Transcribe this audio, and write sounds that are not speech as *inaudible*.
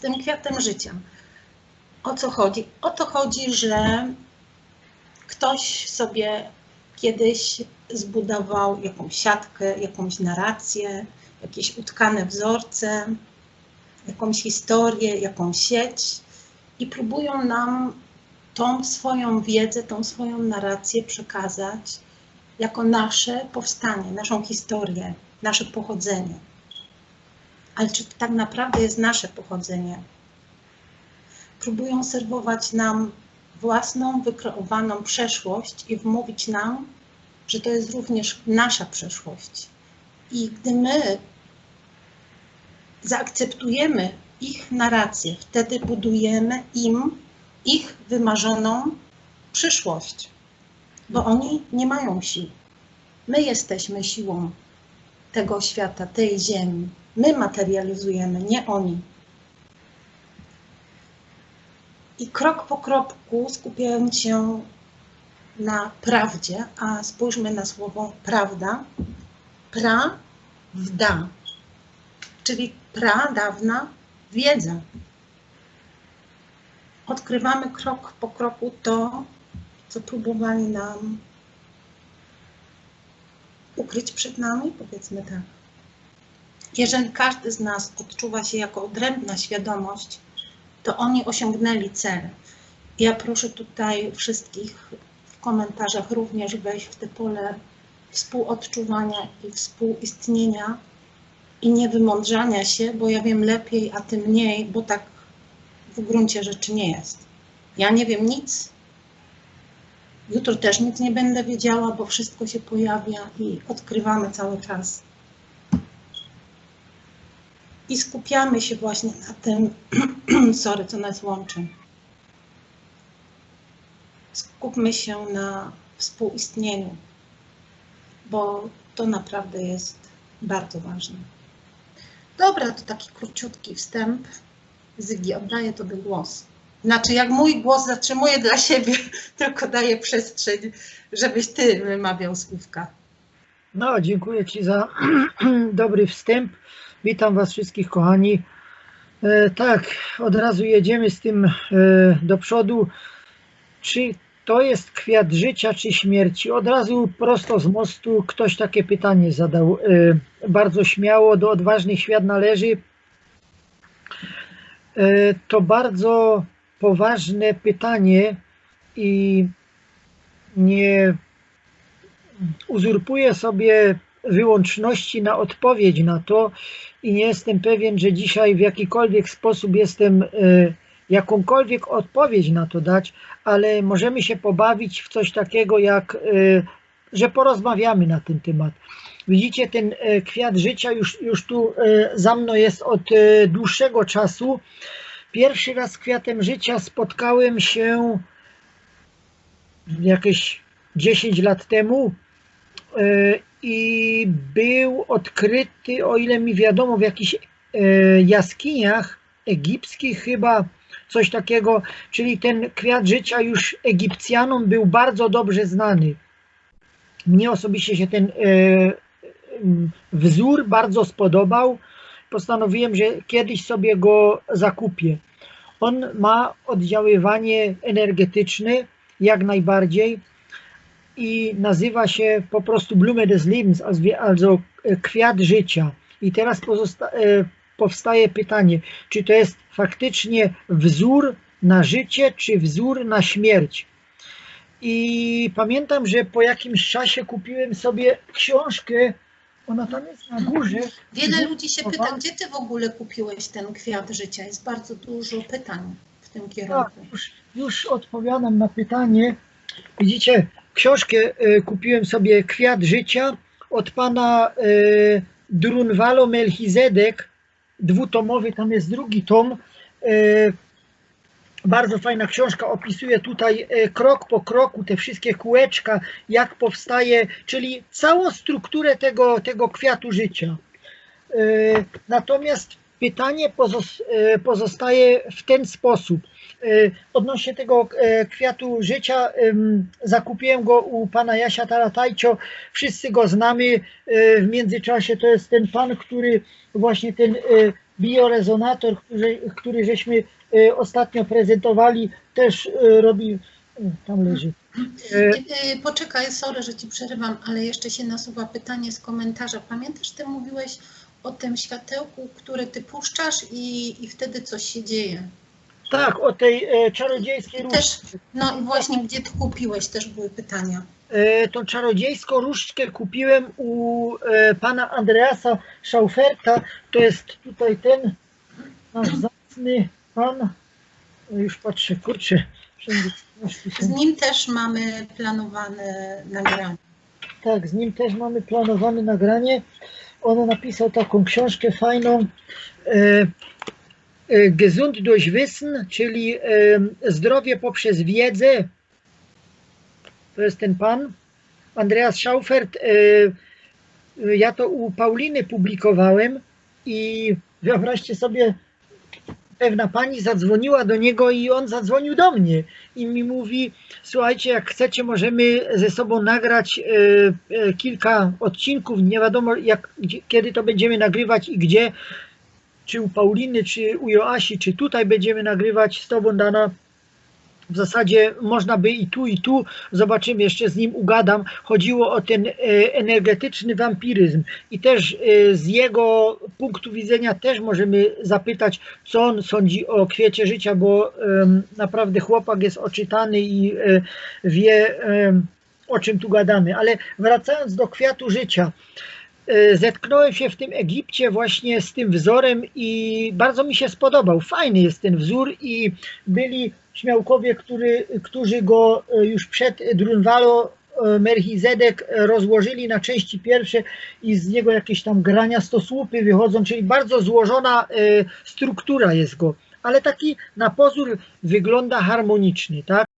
z tym kwiatem życia. O co chodzi? O to chodzi, że ktoś sobie kiedyś zbudował jakąś siatkę, jakąś narrację, jakieś utkane wzorce, jakąś historię, jakąś sieć i próbują nam tą swoją wiedzę, tą swoją narrację przekazać jako nasze powstanie, naszą historię, nasze pochodzenie. Ale czy tak naprawdę jest nasze pochodzenie? Próbują serwować nam własną, wykreowaną przeszłość i wmówić nam, że to jest również nasza przeszłość. I gdy my zaakceptujemy ich narrację, wtedy budujemy im ich wymarzoną przyszłość, bo oni nie mają sił. My jesteśmy siłą tego świata, tej ziemi. My materializujemy, nie oni. I krok po kropku skupiając się na prawdzie, a spójrzmy na słowo prawda, prawda, czyli pradawna wiedza. Odkrywamy krok po kroku to, co próbowali nam ukryć przed nami, powiedzmy tak. Jeżeli każdy z nas odczuwa się jako odrębna świadomość, to oni osiągnęli cel. Ja proszę tutaj wszystkich w komentarzach również wejść w te pole współodczuwania i współistnienia i nie wymądrzania się, bo ja wiem lepiej, a ty mniej, bo tak w gruncie rzeczy nie jest. Ja nie wiem nic. Jutro też nic nie będę wiedziała, bo wszystko się pojawia i odkrywamy cały czas. I skupiamy się właśnie na tym, *clears throat* sorry, co nas łączy. Skupmy się na współistnieniu, bo to naprawdę jest bardzo ważne. Dobra, to taki króciutki wstęp. Zygi, oddaję Tobie głos. Znaczy, jak mój głos zatrzymuję dla siebie, *laughs* tylko daję przestrzeń, żebyś Ty wymawiał słówka. No, dziękuję Ci za *clears throat* dobry wstęp. Witam Was wszystkich, kochani. E, tak, od razu jedziemy z tym e, do przodu. Czy to jest kwiat życia, czy śmierci? Od razu prosto z mostu ktoś takie pytanie zadał. E, bardzo śmiało, do odważnych świat należy. To bardzo poważne pytanie i nie uzurpuję sobie wyłączności na odpowiedź na to i nie jestem pewien, że dzisiaj w jakikolwiek sposób jestem e, jakąkolwiek odpowiedź na to dać, ale możemy się pobawić w coś takiego jak, e, że porozmawiamy na ten temat. Widzicie, ten kwiat życia już, już tu za mną jest od dłuższego czasu. Pierwszy raz z kwiatem życia spotkałem się jakieś 10 lat temu e, i był odkryty, o ile mi wiadomo, w jakichś e, jaskiniach egipskich chyba, coś takiego, czyli ten kwiat życia już Egipcjanom był bardzo dobrze znany. Mnie osobiście się ten e, wzór bardzo spodobał postanowiłem, że kiedyś sobie go zakupię. On ma oddziaływanie energetyczne jak najbardziej i nazywa się po prostu Blume des Lebens, also kwiat życia. I teraz e, powstaje pytanie, czy to jest faktycznie wzór na życie, czy wzór na śmierć. I pamiętam, że po jakimś czasie kupiłem sobie książkę ona tam jest na górze. Wiele ludzi się pyta, gdzie ty w ogóle kupiłeś ten kwiat życia? Jest bardzo dużo pytań w tym kierunku. Tak, już, już odpowiadam na pytanie. Widzicie, książkę y, kupiłem sobie Kwiat Życia od pana y, Drunvalo Melchizedek, dwutomowy, tam jest drugi tom. Y, bardzo fajna książka, opisuje tutaj e, krok po kroku te wszystkie kółeczka, jak powstaje, czyli całą strukturę tego, tego kwiatu życia. E, natomiast pytanie e, pozostaje w ten sposób. Odnośnie tego kwiatu życia, zakupiłem go u pana Jasia Taratajcio, wszyscy go znamy, w międzyczasie to jest ten pan, który właśnie ten biorezonator, który, który żeśmy ostatnio prezentowali, też robi, tam leży. Y, Poczekaj, sorry, że ci przerywam, ale jeszcze się nasuwa pytanie z komentarza. Pamiętasz, ty mówiłeś o tym światełku, które ty puszczasz i, i wtedy coś się dzieje. Tak, o tej e, czarodziejskiej różdżce. Też, no i właśnie gdzie ty kupiłeś, też były pytania. E, tą czarodziejską różdżkę kupiłem u e, pana Andreasa Schauferta. To jest tutaj ten nasz *clears throat* zacny pan. O, Już patrzę, kurczę. Z nim też mamy planowane nagranie. Tak, z nim też mamy planowane nagranie. On napisał taką książkę fajną. E, Gesund durch Wissen, czyli e, zdrowie poprzez wiedzę. To jest ten pan. Andreas Schaufert. E, ja to u Pauliny publikowałem i wyobraźcie sobie, pewna pani zadzwoniła do niego i on zadzwonił do mnie i mi mówi, słuchajcie, jak chcecie, możemy ze sobą nagrać kilka odcinków, nie wiadomo jak, kiedy to będziemy nagrywać i gdzie, czy u Pauliny, czy u Joasi, czy tutaj będziemy nagrywać z Tobą, Dana. W zasadzie można by i tu, i tu, zobaczymy, jeszcze z nim ugadam. Chodziło o ten e, energetyczny wampiryzm i też e, z jego punktu widzenia też możemy zapytać, co on sądzi o kwiecie życia, bo naprawdę chłopak jest oczytany i e, wie, o czym tu gadamy. Ale wracając do kwiatu życia, zetknąłem się w tym Egipcie właśnie z tym wzorem i bardzo mi się spodobał. Fajny jest ten wzór i byli śmiałkowie, który, którzy go e, już przed Drunvalo e, Melchizedek e, rozłożyli na części pierwsze i z niego jakieś tam grania stosłupy wychodzą, czyli bardzo złożona e, struktura jest go, ale taki na pozór wygląda harmoniczny, tak?